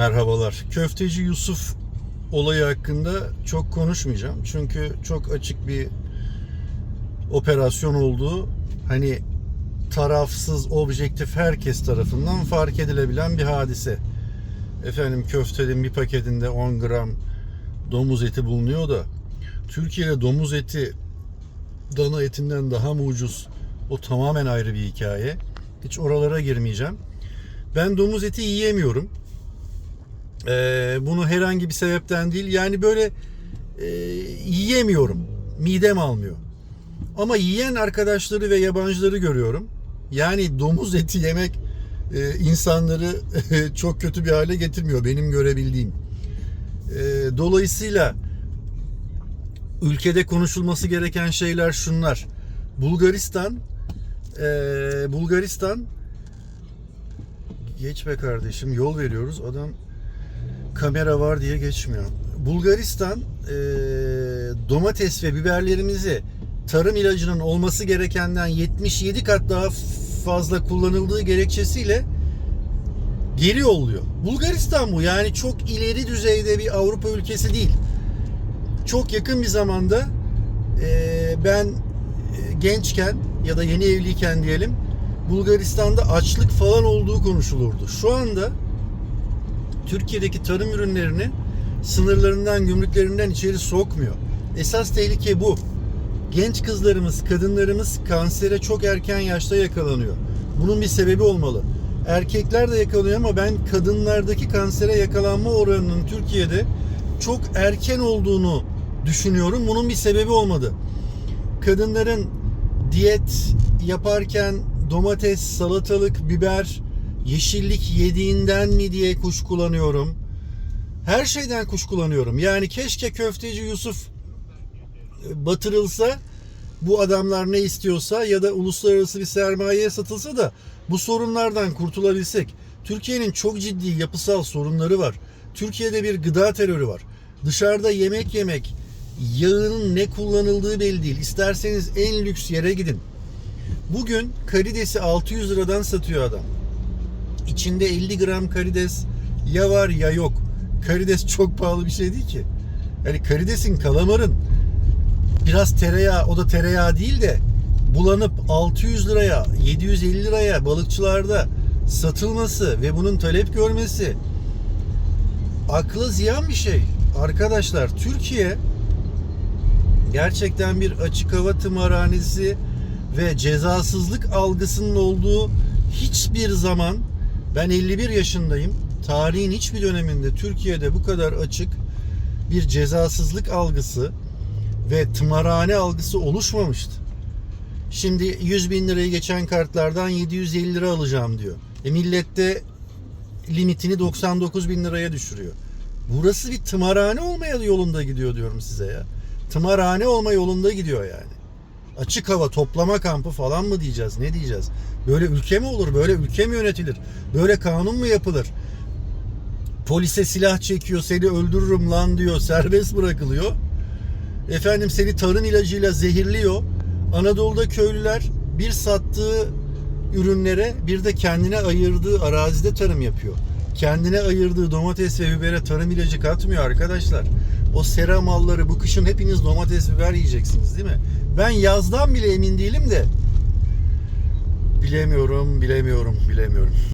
Merhabalar. Köfteci Yusuf olayı hakkında çok konuşmayacağım. Çünkü çok açık bir operasyon olduğu hani tarafsız, objektif herkes tarafından fark edilebilen bir hadise. Efendim köftenin bir paketinde 10 gram domuz eti bulunuyor da Türkiye'de domuz eti dana etinden daha mı ucuz? O tamamen ayrı bir hikaye. Hiç oralara girmeyeceğim. Ben domuz eti yiyemiyorum. Ee, bunu herhangi bir sebepten değil. Yani böyle e, yiyemiyorum. Midem almıyor. Ama yiyen arkadaşları ve yabancıları görüyorum. Yani domuz eti yemek e, insanları çok kötü bir hale getirmiyor benim görebildiğim. E, dolayısıyla ülkede konuşulması gereken şeyler şunlar. Bulgaristan e, Bulgaristan geç be kardeşim yol veriyoruz adam kamera var diye geçmiyor. Bulgaristan e, domates ve biberlerimizi tarım ilacının olması gerekenden 77 kat daha fazla kullanıldığı gerekçesiyle geri yolluyor. Bulgaristan bu yani çok ileri düzeyde bir Avrupa ülkesi değil. Çok yakın bir zamanda e, ben e, gençken ya da yeni evliyken diyelim Bulgaristan'da açlık falan olduğu konuşulurdu. Şu anda Türkiye'deki tarım ürünlerini sınırlarından, gümrüklerinden içeri sokmuyor. Esas tehlike bu. Genç kızlarımız, kadınlarımız kansere çok erken yaşta yakalanıyor. Bunun bir sebebi olmalı. Erkekler de yakalanıyor ama ben kadınlardaki kansere yakalanma oranının Türkiye'de çok erken olduğunu düşünüyorum. Bunun bir sebebi olmadı. Kadınların diyet yaparken domates, salatalık, biber, yeşillik yediğinden mi diye kuşkulanıyorum. Her şeyden kuşkulanıyorum. Yani keşke köfteci Yusuf e, batırılsa bu adamlar ne istiyorsa ya da uluslararası bir sermayeye satılsa da bu sorunlardan kurtulabilsek. Türkiye'nin çok ciddi yapısal sorunları var. Türkiye'de bir gıda terörü var. Dışarıda yemek yemek, yağının ne kullanıldığı belli değil. İsterseniz en lüks yere gidin. Bugün karidesi 600 liradan satıyor adam. İçinde 50 gram karides ya var ya yok. Karides çok pahalı bir şey değil ki. Yani karidesin, kalamarın biraz tereyağı, o da tereyağı değil de bulanıp 600 liraya, 750 liraya balıkçılarda satılması ve bunun talep görmesi aklı ziyan bir şey. Arkadaşlar Türkiye gerçekten bir açık hava tımarhanesi ve cezasızlık algısının olduğu hiçbir zaman ben 51 yaşındayım. Tarihin hiçbir döneminde Türkiye'de bu kadar açık bir cezasızlık algısı ve tımarhane algısı oluşmamıştı. Şimdi 100 bin lirayı geçen kartlardan 750 lira alacağım diyor. E millette limitini 99 bin liraya düşürüyor. Burası bir tımarhane olmaya yolunda gidiyor diyorum size ya. Tımarhane olma yolunda gidiyor yani. Açık hava toplama kampı falan mı diyeceğiz? Ne diyeceğiz? Böyle ülke mi olur? Böyle ülke mi yönetilir? Böyle kanun mu yapılır? Polise silah çekiyor, seni öldürürüm lan diyor, serbest bırakılıyor. Efendim seni tarım ilacıyla zehirliyor. Anadolu'da köylüler bir sattığı ürünlere bir de kendine ayırdığı arazide tarım yapıyor. Kendine ayırdığı domates ve bibere tarım ilacı katmıyor arkadaşlar. O sera malları bu kışın hepiniz domates biber yiyeceksiniz değil mi? Ben yazdan bile emin değilim de bilemiyorum, bilemiyorum, bilemiyorum.